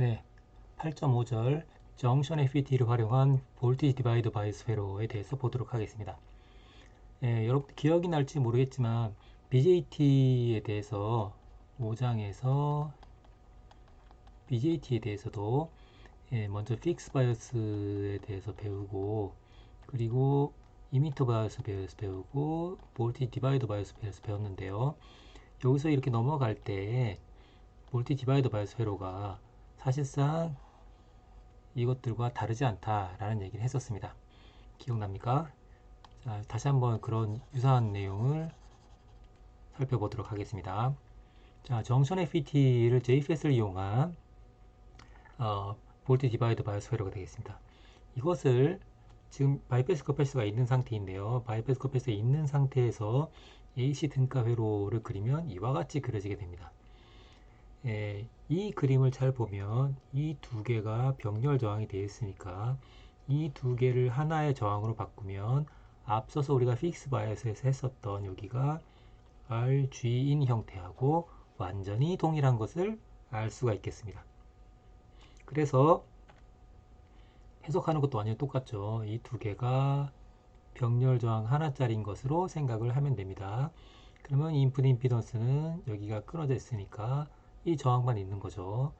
네, 8.5절 정션 FET를 활용한 볼티지 디바이더 바이스 회로에 대해서 보도록 하겠습니다. 예, 여러분 기억이 날지 모르겠지만 BJT에 대해서 5장에서 BJT에 대해서도 예, 먼저 픽스 바이어스에 대해서 배우고 그리고 이미터 바이어스 배우고 볼티 디바이더 바이어스 배웠는데요. 여기서 이렇게 넘어갈 때 볼티 디바이더 바이어스 회로가 사실상 이것들과 다르지 않다라는 얘기를 했었습니다. 기억납니까? 자, 다시 한번 그런 유사한 내용을 살펴보도록 하겠습니다. 자, 정션 FET를 JFS를 이용한 어, 볼트 디바이더 바이오스 회로가 되겠습니다. 이것을 지금 바이패스 커패스가 있는 상태인데요. 바이패스 커패스가 있는 상태에서 AC 등가 회로를 그리면 이와 같이 그려지게 됩니다. 예, 이 그림을 잘 보면 이 두 개가 병렬 저항이 되어 있으니까 이 두 개를 하나의 저항으로 바꾸면 앞서서 우리가 픽스 바이어스에서 했었던 여기가 RG인 형태하고 완전히 동일한 것을 알 수가 있겠습니다. 그래서 해석하는 것도 완전히 똑같죠. 이 두 개가 병렬 저항 하나짜리인 것으로 생각을 하면 됩니다. 그러면 인풋 임피던스는 여기가 끊어져 있으니까 이 저항만 있는 거죠.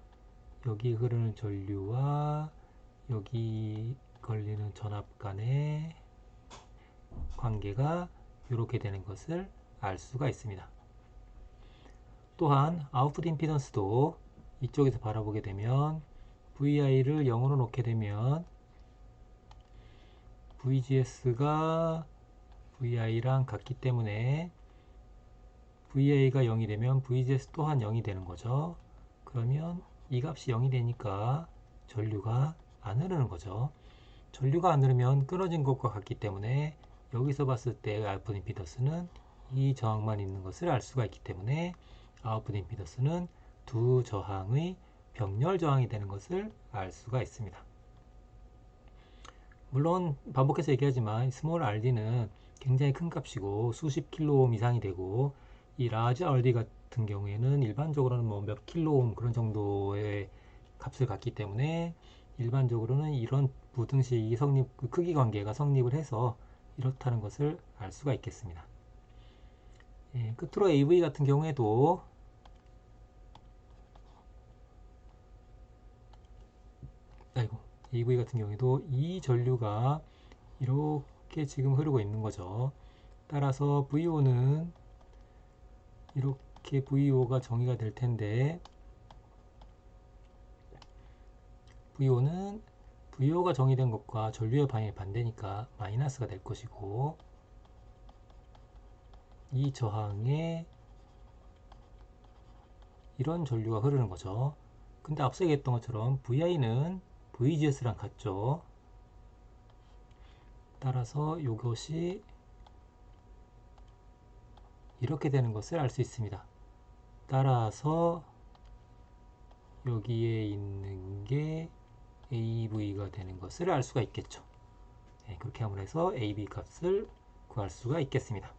여기 흐르는 전류와 여기 걸리는 전압 간의 관계가 이렇게 되는 것을 알 수가 있습니다. 또한 아웃풋 임피던스도 이쪽에서 바라보게 되면 VI를 0으로 놓게 되면 VGS가 VI랑 같기 때문에 VI가 0이 되면 VGS 또한 0이 되는 거죠. 그러면 이 값이 0이 되니까 전류가 안 흐르는 거죠. 전류가 안 흐르면 끊어진 것과 같기 때문에 여기서 봤을 때 아웃풋 임피더스는 이 저항만 있는 것을 알 수가 있기 때문에 아웃풋 임피더스는 두 저항의 병렬 저항이 되는 것을 알 수가 있습니다. 물론 반복해서 얘기하지만 스몰 RD는 굉장히 큰 값이고 수십 킬로옴 이상이 되고 이 라지 RD 같은 경우에는 일반적으로는 뭐 몇 킬로옴 그런 정도의 값을 갖기 때문에 일반적으로는 이런 부등식이 성립 그 크기 관계가 성립을 해서 이렇다는 것을 알 수가 있겠습니다. 예, 끝으로 AV 같은 경우에도 아이고 AV 같은 경우에도 이 전류가 이렇게 지금 흐르고 있는 거죠. 따라서 VO는 이렇게 VO가 정의가 될 텐데 VO는 VO가 정의된 것과 전류의 방향이 반대니까 마이너스가 될 것이고 이 저항에 이런 전류가 흐르는 거죠. 근데 앞서 얘기했던 것처럼 VI는 VGS랑 같죠. 따라서 이것이 이렇게 되는 것을 알 수 있습니다. 따라서 여기에 있는 게 AV가 되는 것을 알 수가 있겠죠. 네, 그렇게 함으로 해서 AB 값을 구할 수가 있겠습니다.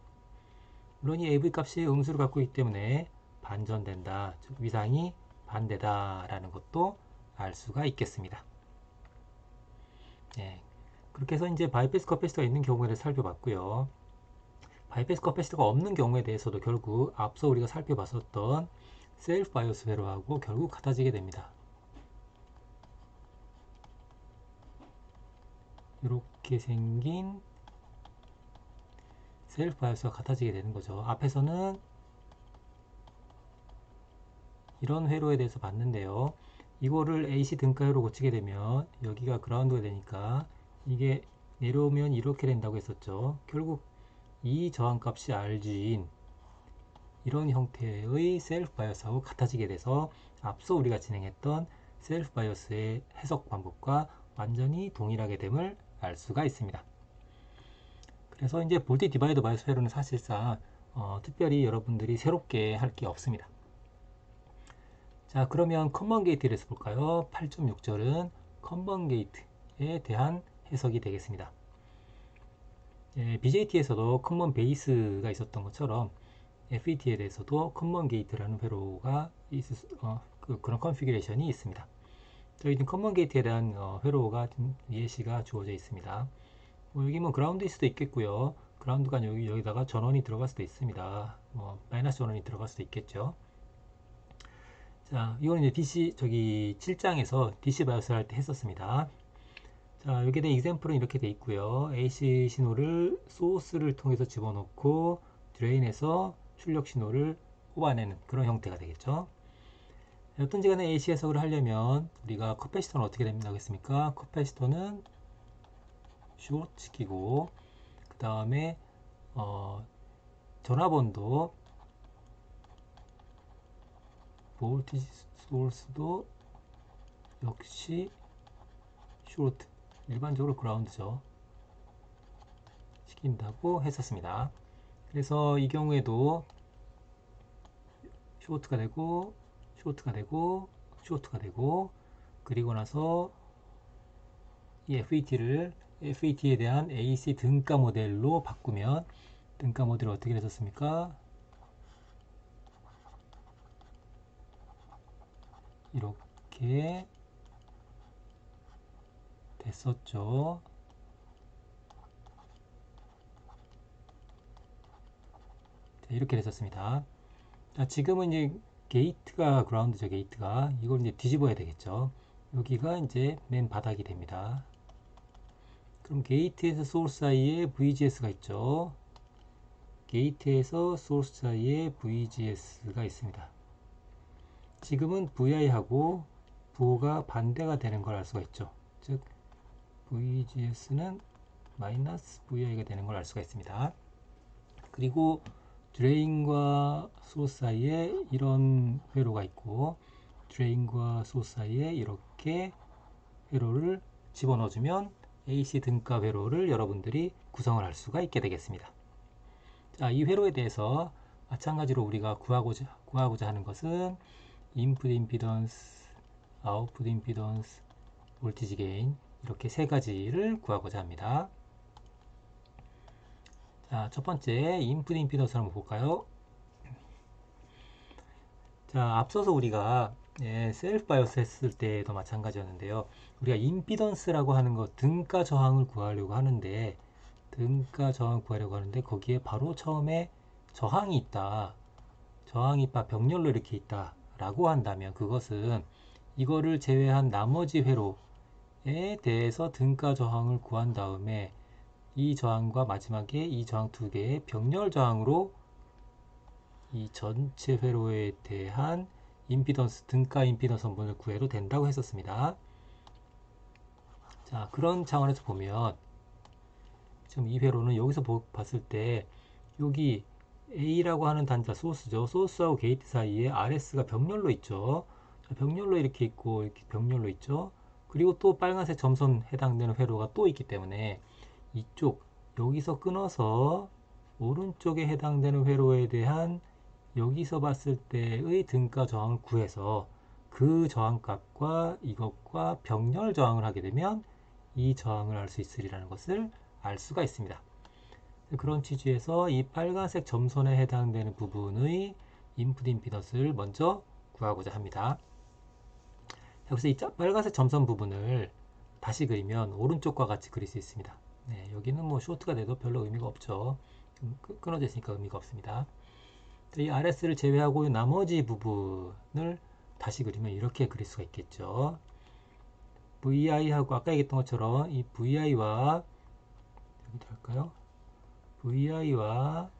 물론 이 AV 값이 음수를 갖고 있기 때문에 반전된다, 즉 위상이 반대다라는 것도 알 수가 있겠습니다. 네, 그렇게 해서 이제 바이패스 커패시터가 있는 경우를 살펴봤고요. 바이패스 커패시터가 없는 경우에 대해서도 결국 앞서 우리가 살펴봤었던 셀프 바이오스 회로하고 결국 같아지게 됩니다. 이렇게 생긴 셀프 바이오스가 같아지게 되는 거죠. 앞에서는 이런 회로에 대해서 봤는데요. 이거를 AC 등가회로 고치게 되면 여기가 그라운드가 되니까 이게 내려오면 이렇게 된다고 했었죠. 결국 이 저항값이 RG인 이런 형태의 셀프 바이오스하고 같아지게 돼서 앞서 우리가 진행했던 셀프 바이오스의 해석 방법과 완전히 동일하게 됨을 알 수가 있습니다. 그래서 이제 볼티 디바이더 바이오스 회로는 사실상 어, 특별히 여러분들이 새롭게 할 게 없습니다. 자 그러면 컨번 게이트에 대해서 볼까요? 8.6절은 컨번 게이트에 대한 해석이 되겠습니다. 예, BJT에서도 컨번 베이스가 있었던 것처럼 FET에 대해서도 컨번 게이트라는 회로가 있을 수, 어, 그, 그런 컨피규레이션이 있습니다. 저희 지금 커먼 게이트에 대한 어, 회로가 좀 예시가 주어져 있습니다. 뭐 여기 뭐 그라운드일 수도 있겠고요. 그라운드가 여기 여기다가 전원이 들어갈 수도 있습니다. 뭐 마이너스 전원이 들어갈 수도 있겠죠. 자, 이거는 이제 DC 저기 7장에서 DC 바이오스 할때 했었습니다. 자, 여기에 대한 example은 이렇게 돼 있고요. AC 신호를 소스를 통해서 집어넣고 드레인에서 출력 신호를 뽑아내는 그런 형태가 되겠죠. 어떤지 간에 AC 해석을 하려면 우리가 커패시터는 어떻게 됩니까? 커패시터는 숏 시키고 그 다음에 어, 전화번도 볼티지 소스도 역시 숏 일반적으로 그라운드죠 시킨다고 했었습니다 그래서 이 경우에도 쇼트가 되고 쇼트가 되고 쇼트가 되고 그리고 나서 이 FET를 FET에 대한 AC 등가 모델로 바꾸면 등가 모델을 어떻게 됐었습니까? 이렇게 됐었죠. 이렇게 됐었습니다. 자, 지금은 이제 게이트가 그라운드죠, 게이트가. 이걸 이제 뒤집어야 되겠죠. 여기가 이제 맨 바닥이 됩니다. 그럼 게이트에서 소스 사이에 VGS가 있죠. 게이트에서 소스 사이에 VGS가 있습니다. 지금은 VI하고 부호가 반대가 되는 걸 알 수가 있죠. 즉 VGS는 마이너스 VI가 되는 걸 알 수가 있습니다. 그리고 드레인과 소스 사이에 이런 회로가 있고 드레인과 소스 사이에 이렇게 회로를 집어넣어주면 AC 등가 회로를 여러분들이 구성을 할 수가 있게 되겠습니다. 자, 이 회로에 대해서 마찬가지로 우리가 구하고자, 구하고자 하는 것은 인풋 임피던스, 아웃풋 임피던스, 볼티지 게인 이렇게 세 가지를 구하고자 합니다. 자, 첫 번째 인풋 임피던스 한번 볼까요? 자, 앞서서 우리가 예, 셀프 바이오스 했을 때도 마찬가지였는데요. 우리가 임피던스라고 하는 것 등가 저항을 구하려고 하는데 등가 저항을 구하려고 하는데 거기에 바로 처음에 저항이 있다. 저항이 있다. 병렬로 이렇게 있다. 라고 한다면 그것은 이거를 제외한 나머지 회로 에 대해서 등가 저항을 구한 다음에 이 저항과 마지막에 이 저항 두 개의 병렬 저항으로 이 전체 회로에 대한 임피던스 등가 임피던스 성분을 구해도 된다고 했었습니다. 자 그런 차원에서 보면 지금 이 회로는 여기서 보, 봤을 때 여기 A라고 하는 단자 소스죠. 소스하고 게이트 사이에 RS가 병렬로 있죠. 병렬로 이렇게 있고 이렇게 병렬로 있죠. 그리고 또 빨간색 점선 해당되는 회로가 또 있기 때문에 이쪽 여기서 끊어서 오른쪽에 해당되는 회로에 대한 여기서 봤을 때의 등가 저항을 구해서 그 저항값과 이것과 병렬 저항을 하게 되면 이 저항을 알 수 있으리라는 것을 알 수가 있습니다. 그런 취지에서 이 빨간색 점선에 해당되는 부분의 인풋 임피던스를 먼저 구하고자 합니다. 여기서 이 빨간색 점선 부분을 다시 그리면 오른쪽과 같이 그릴 수 있습니다. 네, 여기는 뭐 쇼트가 돼도 별로 의미가 없죠. 끊어져 있으니까 의미가 없습니다. 이 RS를 제외하고 나머지 부분을 다시 그리면 이렇게 그릴 수가 있겠죠. VI하고 아까 얘기했던 것처럼 이 VI와 여기도 할까요? VI와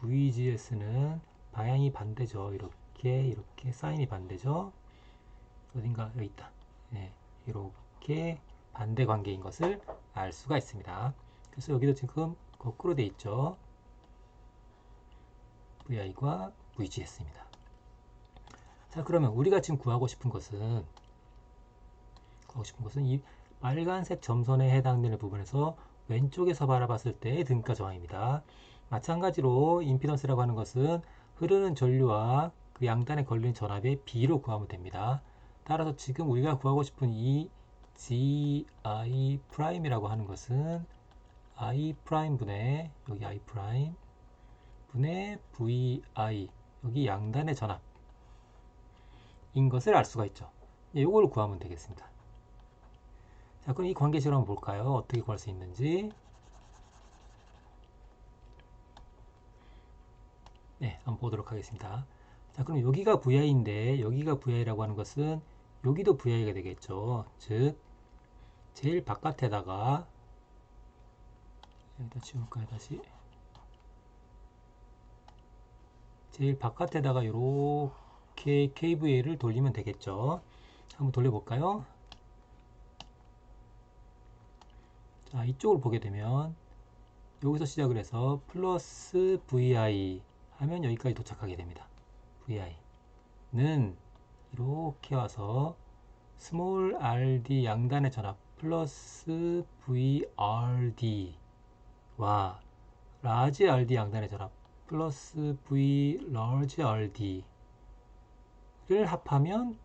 VGS는 방향이 반대죠. 이렇게 이렇게 사인이 반대죠. 어딘가 여기 있다. 네, 이렇게 반대 관계인 것을 알 수가 있습니다. 그래서 여기도 지금 거꾸로 돼 있죠. VI과 VGS입니다. 자, 그러면 우리가 지금 구하고 싶은 것은 구하고 싶은 것은 이 빨간색 점선에 해당되는 부분에서 왼쪽에서 바라봤을 때의 등가 저항입니다. 마찬가지로 임피던스라고 하는 것은 흐르는 전류와 그 양단에 걸린 전압의 비로 구하면 됩니다. 따라서 지금 우리가 구하고 싶은 이 GI 프라임이라고 하는 것은 I 프라임 분의 여기 I 프라임 분의 VI 여기 양단의 전압인 것을 알 수가 있죠. 이걸 구하면 되겠습니다. 자, 그럼 이 관계식을 한번 볼까요? 어떻게 구할 수 있는지. 네, 한번 보도록 하겠습니다. 자, 그럼 여기가 VI인데 여기가 VI라고 하는 것은 여기도 VI가 되겠죠. 즉, 제일 바깥에다가 여기다 지울까요, 다시? 제일 바깥에다가 이렇게 KVA를 돌리면 되겠죠. 한번 돌려볼까요? 자, 이쪽을 보게 되면 여기서 시작을 해서 플러스 VI 하면 여기까지 도착하게 됩니다. VI는 이렇게 와서 스몰 rd 양단의 전압 플러스 vrd와 라지 rd 양단의 전압 플러스 v large rd를 합하면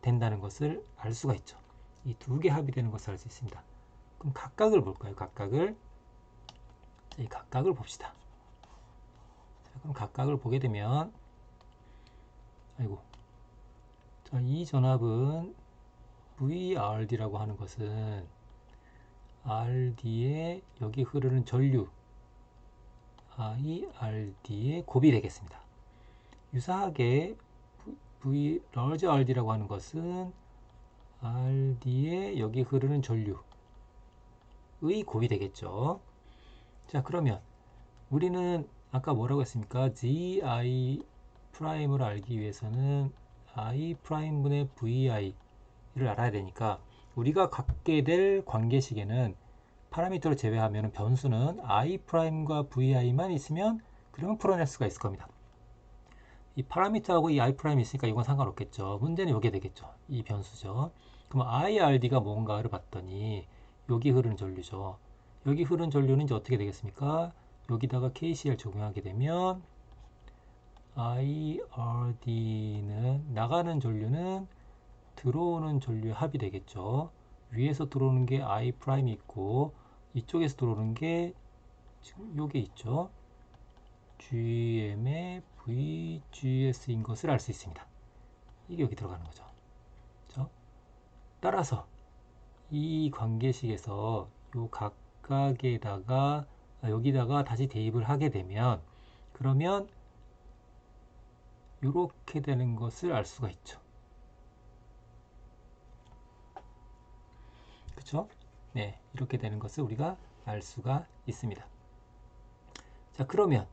된다는 것을 알 수가 있죠. 이 두 개 합이 되는 것을 알 수 있습니다. 그럼 각각을 볼까요? 각각을 이 각각을 봅시다. 자, 그럼 각각을 보게 되면 아이고 자, 이 전압은 VRD라고 하는 것은 RD에 여기 흐르는 전류 IRD의 곱이 되겠습니다. 유사하게 V large RD라고 하는 것은 RD에 여기 흐르는 전류의 곱이 되겠죠. 자 그러면 우리는 아까 뭐라고 했습니까? GI 프라임을 알기 위해서는 I 프라임분의 VI를 알아야 되니까 우리가 갖게 될 관계식에는 파라미터를 제외하면 변수는 i 프라임과 vi만 있으면 그러면 풀어낼 수가 있을 겁니다. 이 파라미터하고 이 i 프라임이 있으니까 이건 상관없겠죠. 문제는 이게 되겠죠. 이 변수죠. 그럼 ird가 뭔가를 봤더니 여기 흐르는 전류죠. 여기 흐르는 전류는 이제 어떻게 되겠습니까? 여기다가 KCL 적용하게 되면 IRD는 나가는 전류는 들어오는 전류의 합이 되겠죠. 위에서 들어오는 게 I 프라임이 있고 이쪽에서 들어오는 게 지금 요게 있죠. GM의 VGS인 것을 알 수 있습니다. 이게 여기 들어가는 거죠. 그렇죠? 따라서 이 관계식에서 요 각각에다가 아, 여기다가 다시 대입을 하게 되면 그러면 이렇게 되는 것을 알 수가 있죠. 그렇죠? 네, 이렇게 되는 것을 우리가 알 수가 있습니다. 자, 그러면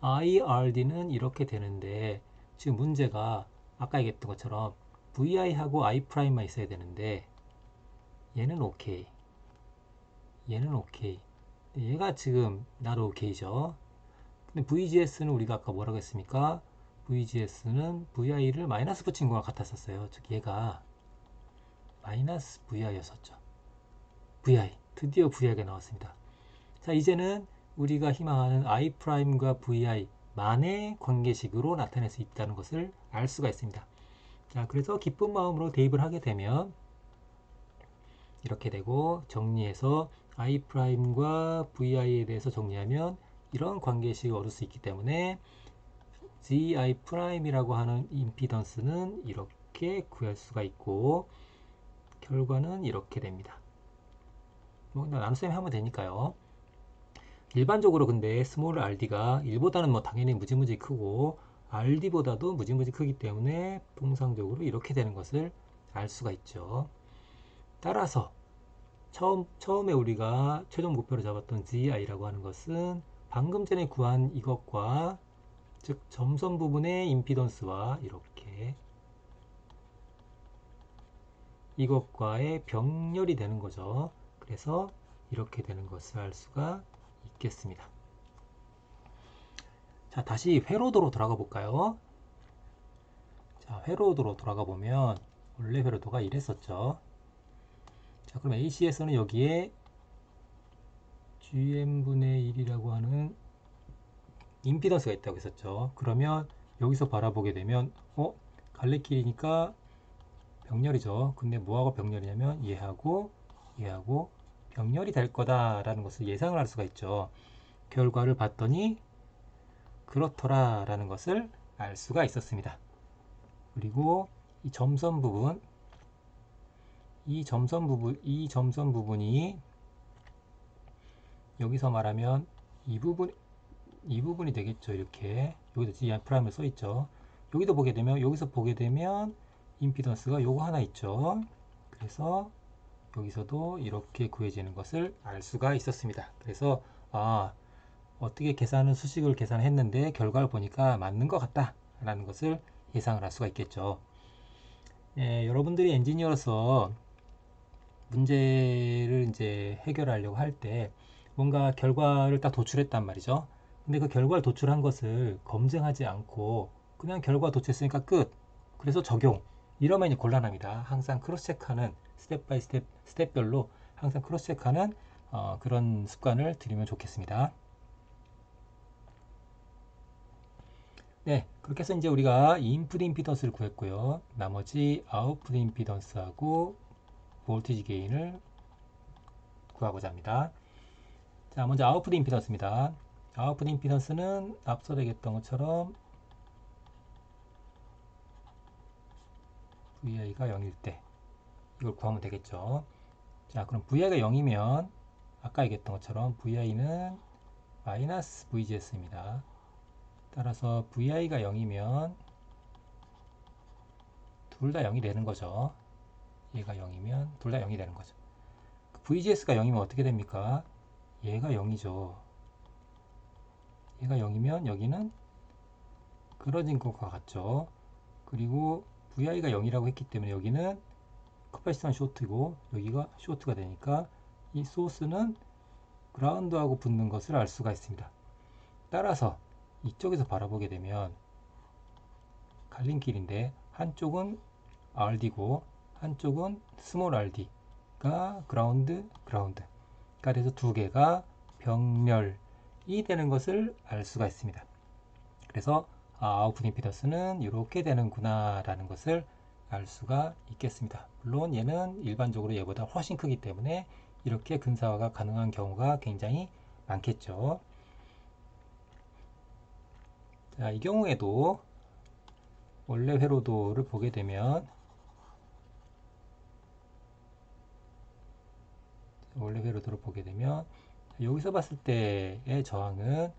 IRD는 이렇게 되는데 지금 문제가 아까 얘기했던 것처럼 VI하고 I'만 있어야 되는데 얘는 OK 얘는 OK 얘가 지금 나로 OK죠 근데 VGS는 우리가 아까 뭐라고 했습니까 VGS는 VI를 마이너스 붙인 것과 같았었어요. 즉 얘가 마이너스 VI였었죠. VI 드디어 VI가 나왔습니다. 자 이제는 우리가 희망하는 I'과 VI만의 관계식으로 나타낼 수 있다는 것을 알 수가 있습니다. 자 그래서 기쁜 마음으로 대입을 하게 되면 이렇게 되고 정리해서 I'과 VI에 대해서 정리하면 이런 관계식을 얻을 수 있기 때문에 GI'이라고 하는 임피던스는 이렇게 구할 수가 있고 결과는 이렇게 됩니다. 뭐 나눗셈 하면 되니까요. 일반적으로 근데 스몰 RD가 1보다는 뭐 당연히 무지무지 크고 RD보다도 무지무지 크기 때문에 통상적으로 이렇게 되는 것을 알 수가 있죠. 따라서 처음, 처음에 우리가 최종 목표로 잡았던 GI라고 하는 것은 방금 전에 구한 이것과 즉 점선 부분의 임피던스와 이렇게 이것과의 병렬이 되는 거죠. 그래서 이렇게 되는 것을 알 수가 있겠습니다. 자, 다시 회로도로 돌아가 볼까요? 자, 회로도로 돌아가 보면 원래 회로도가 이랬었죠. 자, 그럼 AC에서는 여기에 GM분의 1이라고 하는 임피던스가 있다고 했었죠. 그러면 여기서 바라보게 되면 어? 갈래길이니까 병렬이죠. 근데 뭐하고 병렬이냐면 얘하고 얘하고 병렬이 될 거다라는 것을 예상을 할 수가 있죠. 결과를 봤더니 그렇더라라는 것을 알 수가 있었습니다. 그리고 이 점선 부분 이 점선 부분, 이 점선 부분이 여기서 말하면 이 부분, 이 부분이 되겠죠. 이렇게 여기도 G 프라임을 써 있죠. 여기도 보게 되면 여기서 보게 되면 임피던스가 요거 하나 있죠. 그래서 여기서도 이렇게 구해지는 것을 알 수가 있었습니다. 그래서 아 어떻게 계산은 수식을 계산했는데 결과를 보니까 맞는 것 같다 라는 것을 예상을 할 수가 있겠죠. 네, 여러분들이 엔지니어로서 문제를 이제 해결하려고 할 때 뭔가 결과를 딱 도출했단 말이죠. 근데 그 결과를 도출한 것을 검증하지 않고 그냥 결과 도출했으니까 끝. 그래서 적용. 이러면 곤란합니다. 항상 크로스 체크하는 스텝 바이 스텝, 스텝별로 항상 크로스 체크하는 어, 그런 습관을 들이면 좋겠습니다. 네, 그렇게 해서 이제 우리가 인풋 임피던스를 구했고요. 나머지 아웃풋 임피던스하고 볼티지 게인을 구하고자 합니다. 자, 먼저 아웃풋 임피던스입니다. 아웃풋 임피던스는 앞서 얘기했던 것처럼 VI가 0일 때 이걸 구하면 되겠죠. 자, 그럼 VI가 0이면 아까 얘기했던 것처럼 VI는 마이너스 VGS입니다. 따라서 VI가 0이면 둘 다 0이 되는 거죠. 얘가 0이면 둘 다 0이 되는 거죠. VGS가 0이면 어떻게 됩니까? 얘가 0이죠. 얘가 0이면 여기는 그러진 것과 같죠. 그리고 VI가 0이라고 했기 때문에 여기는 커파시터는 쇼트고 여기가 쇼트가 되니까 이 소스는 그라운드하고 붙는 것을 알 수가 있습니다. 따라서 이쪽에서 바라보게 되면 갈림길인데 한쪽은 RD고 한쪽은 스몰 RD가 그라운드 그라운드 그래서 두 개가 병렬 이 되는 것을 알 수가 있습니다. 그래서 아, 아웃풋 임피던스는 이렇게 되는구나 라는 것을 알 수가 있겠습니다. 물론 얘는 일반적으로 얘보다 훨씬 크기 때문에 이렇게 근사화가 가능한 경우가 굉장히 많겠죠. 자, 이 경우에도 원래 회로도를 보게 되면 원래 회로도를 보게 되면 여기서 봤을 때의 저항은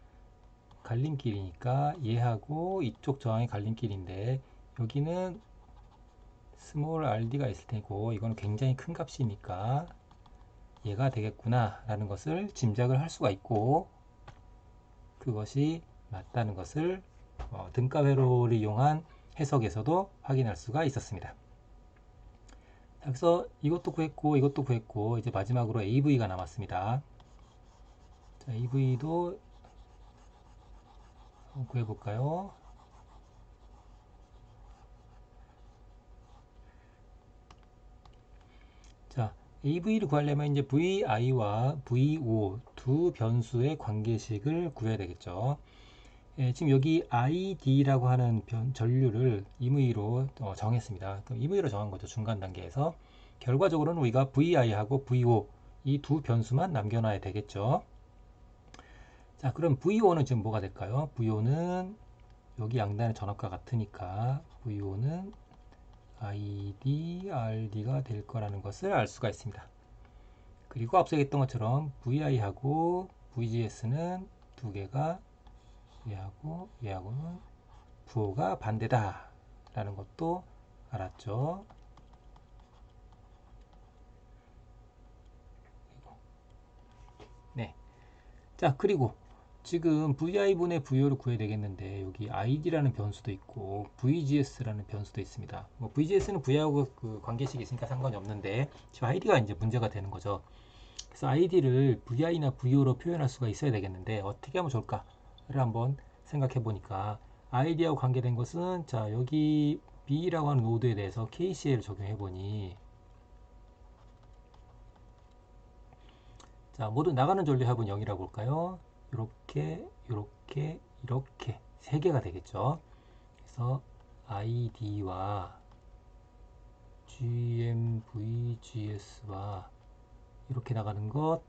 갈림길이니까 얘하고 이쪽 저항이 갈림길인데 여기는 스몰 RD가 있을 테고 이거는 굉장히 큰 값이니까 얘가 되겠구나 라는 것을 짐작을 할 수가 있고 그것이 맞다는 것을 어, 등가 회로를 이용한 해석에서도 확인할 수가 있었습니다. 그래서 이것도 구했고 이것도 구했고 이제 마지막으로 AV가 남았습니다. 자, 한번 구해볼까요? 자, AV를 구하려면 이제 VI와 VO 두 변수의 관계식을 구해야 되겠죠. 예, 지금 여기 ID라고 하는 변, 전류를 임의로 어, 정했습니다. 그럼 임의로 정한 거죠. 중간 단계에서. 결과적으로는 우리가 VI하고 VO 이 두 변수만 남겨놔야 되겠죠. 자, 그럼 VO는 지금 뭐가 될까요? VO는 여기 양단의 전압과 같으니까 VO는 ID, RD가 될 거라는 것을 알 수가 있습니다. 그리고 앞서 얘기했던 것처럼 VI하고 VGS는 두 개가 얘하고 얘하고는 부호가 반대다 라는 것도 알았죠. 네. 자, 그리고 지금 VI분의 VO를 구해야 되겠는데 여기 ID라는 변수도 있고 VGS라는 변수도 있습니다. 뭐 VGS는 VI하고 그 관계식이 있으니까 상관이 없는데 지금 ID가 이제 문제가 되는 거죠. 그래서 ID를 VI나 VO로 표현할 수가 있어야 되겠는데 어떻게 하면 좋을까를 한번 생각해 보니까 ID하고 관계된 것은 자 여기 B라고 하는 노드에 대해서 KCL을 적용해 보니 자 모두 나가는 전류 합은 0이라고 볼까요? 이렇게 이렇게 이렇게 세 개가 되겠죠. 그래서 ID와 GMVGS와 이렇게 나가는 것,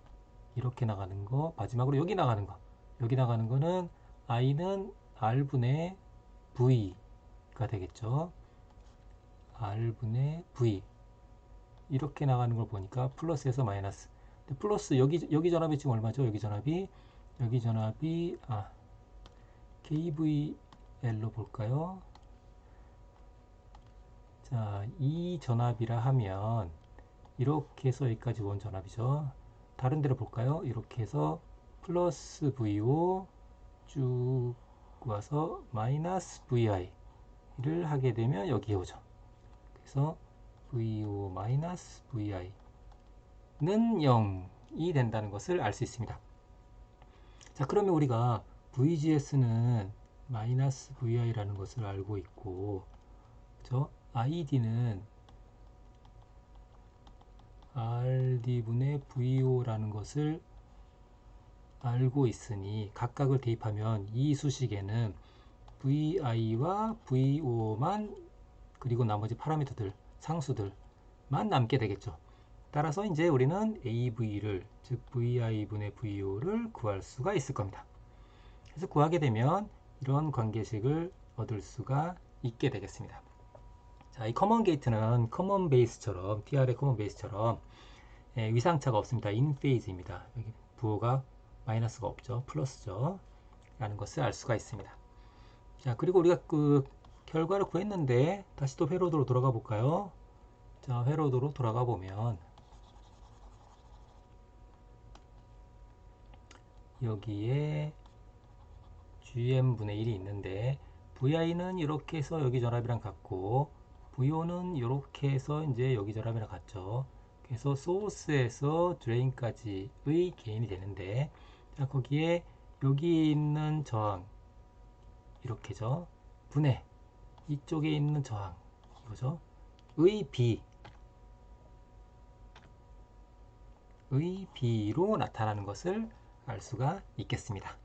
이렇게 나가는 거, 마지막으로 여기 나가는 거. 여기 나가는 거는 I는 R분의 V가 되겠죠. R분의 V. 이렇게 나가는 걸 보니까 플러스에서 마이너스. 플러스 여기 여기 전압이 지금 얼마죠? 여기 전압이 여기 전압이 아 KVL로 볼까요? 자, 이 전압이라 하면 이렇게 해서 여기까지 온 전압이죠. 다른 데로 볼까요? 이렇게 해서 플러스 VO 쭉 와서 마이너스 VI를 하게 되면 여기에 오죠. 그래서 VO 마이너스 VI는 0이 된다는 것을 알 수 있습니다. 자, 그러면 우리가 VGS는 마이너스 VI라는 것을 알고 있고, 그죠? ID는 RD분의 VO라는 것을 알고 있으니 각각을 대입하면 이 수식에는 VI와 VO만 그리고 나머지 파라미터들, 상수들만 남게 되겠죠. 따라서 이제 우리는 AV를 즉 VI분의 VO를 구할 수가 있을 겁니다. 그래서 구하게 되면 이런 관계식을 얻을 수가 있게 되겠습니다. 자, 이 커먼 게이트는 커먼 베이스처럼 TR의 커먼 베이스처럼 예, 위상차가 없습니다. 인 페이즈입니다. 여기 부호가 마이너스가 없죠. 플러스죠. 라는 것을 알 수가 있습니다. 자, 그리고 우리가 그 결과를 구했는데 다시 또 회로도로 돌아가 볼까요? 자, 회로도로 돌아가 보면 여기에 GM분의 1이 있는데 VI는 이렇게 해서 여기 전압이랑 같고 VO는 이렇게 해서 이제 여기 전압이랑 같죠. 그래서 소스에서 드레인까지의 개인이 되는데 자, 거기에 여기 있는 저항 이렇게죠. 분해 이쪽에 있는 저항 이거죠. 의 B 의 B로 나타나는 것을 알 수가 있겠습니다.